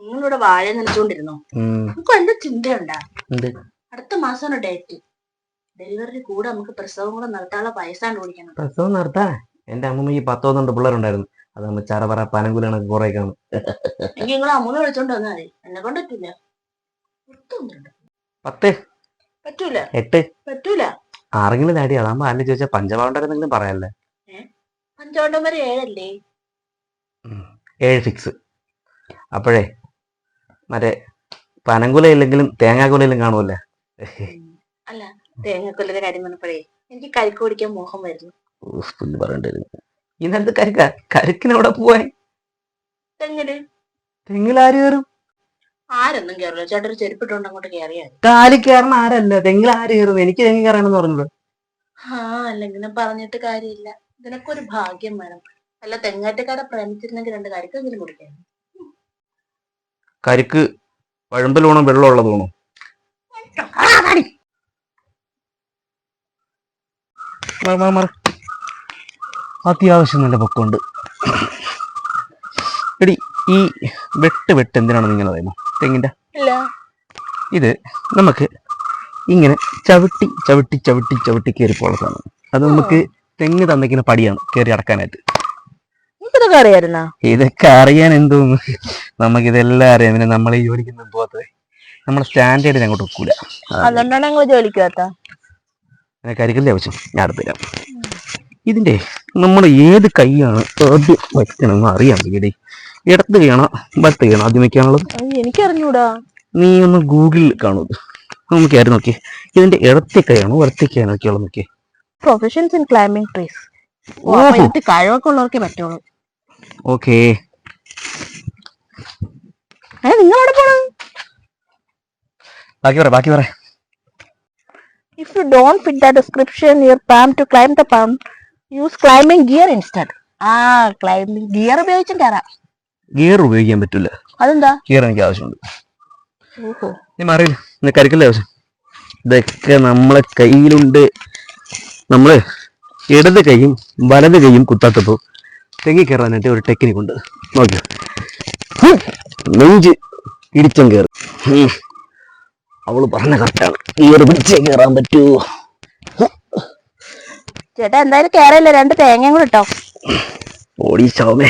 നിങ്ങളിവിടെ വാഴ നനച്ചോണ്ടിരുന്നോ? നമുക്ക് എന്റെ ചിന്തയുണ്ടാ? അടുത്ത മാസമാണ് ഡേറ്റ് ഡെലിവറി കൂടെ നമുക്ക് പ്രസവം കൂടെ നടത്താനുള്ള പൈസ കണ്ടുപിടിക്കണം പ്രസവം നടത്താ എന്റെ അമ്മമ്മയ്ക്ക് പത്തോന്നുണ്ട് പിള്ളേരുണ്ടായിരുന്നു. അത് നമ്മൾ ചറപറ പനങ്കുലാണ് കുറെ കാണും. എനിക്ക് നിങ്ങളെ അമ്മൂനെ വിളിച്ചോണ്ട് വന്നാൽ മതി. എന്നെ കൊണ്ട് പറ്റില്ല പത്ത് പറ്റൂല. എട്ട്? പറ്റൂല. ആരെങ്കിലും നേടി അതാകുമ്പോ ആരും ചോദിച്ചാൽ പഞ്ചപാണ്ഡരെന്തെങ്കിലും പറയാല്ലേ? പഞ്ചവണ്ടം വരെ ഏഴല്ലേ? ഏഴ് ഫിക്സ് അപ്പോഴേ മറ്റേ പനങ്കുല ഇല്ലെങ്കിലും തേങ്ങാക്കുലയിലും കാണുമല്ലേ അല്ല തേങ്ങക്കൊല്ലിന്റെ കാര്യം പറഞ്ഞപ്പോഴേ എനിക്ക് കരിക്ക് കുടിക്കാൻ മോഹം വരുന്നു. പറയണ്ടായിരുന്നു ഇന്നത്തെ കരിക്ക? കരിക്കിനവിടെ പോവാൻ തെങ്ങിൽ. തെങ്ങിലാര് കയറും? ആരൊന്നും കയറില്ല ചേട്ടൻ ഒരു ചെരുപ്പിട്ടുകൊണ്ട് അങ്ങോട്ട് കയറിയാ. കാലി കയറണ ആരല്ല? തെങ്ങിൽ ആര് കയറും? എനിക്ക് തെങ്ങി കയറണമെന്ന് പറഞ്ഞത്. ആ അല്ലെങ്കിലും പറഞ്ഞിട്ട് കാര്യമില്ല. ഇതിനൊക്കെ ഒരു ഭാഗ്യം വേണം. അല്ല തെങ്ങാറ്റക്കാരെ പ്രേമിച്ചിരുന്നെങ്കിൽ രണ്ട് കരിക്കെങ്കിലും കുടിക്കാം കരിക്ക് വഴമ്പലോണം വെള്ളമുള്ളത് വേണോ? അത്യാവശ്യം നല്ല പൊക്കമുണ്ട്. എടി ഈ വെട്ട് വെട്ട് എന്തിനാണെന്ന് ഇങ്ങനെ അറിയുമോ തെങ്ങിന്റെ? ഇല്ല. ഇത് നമുക്ക് ഇങ്ങനെ ചവിട്ടി ചവിട്ടി ചവിട്ടി ചവിട്ടി കയറിപ്പോളതാണ് അത് നമുക്ക് തെങ്ങ് തന്നിക്കുന്ന പടിയാണ് കയറി അടക്കാനായിട്ട്. അറിയായിരുന്നാ? ഇതൊക്കെ അറിയാൻ എന്തോന്ന് നമുക്കിതെല്ലാം അറിയാം. പിന്നെ നമ്മളെ ജോലിക്കുന്ന പോകാത്തത് നമ്മളെ സ്റ്റാൻഡേർഡിന് അങ്ങോട്ട് ഒക്കൂല. അതുകൊണ്ടാണ് ഞങ്ങൾ ജോലിക്ക് പോകാത്ത കരിക്കലിന്റെ ആവശ്യം ഞാൻ അടുത്തരാം ഇതിന്റെ നമ്മൾ ഏത് കൈയാണ് ആദ്യം വയ്ക്കണമെന്ന് അറിയാൻ വയ്യടേ. ഇടത്ത് കൈയാണോ വലത്ത് കൈയാണോ ആദ്യം വെക്കാനുള്ളത് എനിക്കറിഞ്ഞൂടാ. നീ ഒന്ന് ഗൂഗിളിൽ കാണൂ നോക്കിയായിരുന്നു നമുക്ക് ആരും നോക്കി ഇതിന്റെ ഇടത്തെ കൈയാണോ വലത്തെ കൈയാണോ ഒക്കെയുള്ളത് നോക്കി പ്രൊഫഷൻസ് ഇൻ ക്ലൈംബിംഗ് ട്രീസ്. ഇതിന്റെ കഴിവൊക്കെ ഉള്ളവർക്കേ പറ്റുള്ളൂ. ഓക്കേ. ഏ നിങ്ങളവിടെ പോണം? ബാക്കി പറ ബാക്കി പറ. If you don't fit the description your palm to climb the palm use climbing gear instead ആ ക്ലൈംബിംഗ് ഗിയർ ഉപയോഗിച്ചും കയറാം ഗിയർ ഉപയോഗിക്കാൻ പറ്റില്ല അതെന്താ? ഗിയർ എനിക്ക് ആവശ്യമുണ്ട്. ഓഹോ. നീ മാറിയില്ല നീ കരിക്കല്ലേ ആവശ്യം? ഇതൊക്കെ നമ്മളെ കയ്യിലുണ്ട്. നമ്മൾ ഇടത് കൈയും വലത് കൈയും കുത്താത്തപ്പോൾ തെങ്ങി കയറാനായിട്ട് ഒരു ടെക്നിക് ഉണ്ട്. നോക്കിയോ ഹും. നെഞ്ച് ഇടിച്ചം കയറി. അവൾ അവൾ പറഞ്ഞ കറക്റ്റാണ് ഈ ഒരു പിടിച്ചേ കയറാൻ പറ്റൂ. ചേട്ടാ എന്തായാലും കയറില്ല രണ്ട് തേങ്ങയും കൂടെ ഇട്ടോ. ഓടി ശവമേ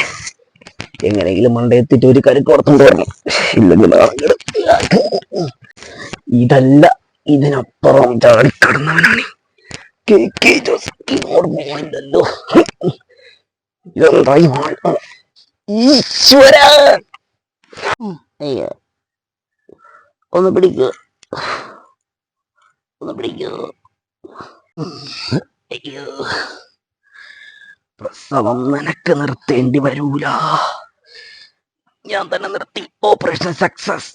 എങ്ങനെയെങ്കിലും മണ്ടയെത്തിട്ട് ഒരു കരുക്ക് വരണം ഇല്ലെങ്കിൽ ഇതല്ല ഇതിനപ്പുറം ചാടിക്കടന്നവനാണ്. കെ കെ ജോസ് ഇങ്ങോട്ട് ഇതെന്തായി ഈശ്വര അയ്യോ ഒന്ന് പിടിക്കൂ ഒന്ന് പിടിക്കൂ അയ്യോ പ്രസവം നിനക്ക് നിർത്തേണ്ടി വരൂല ഞാൻ തന്നെ നിർത്തി ഓപ്പറേഷൻ സക്സസ്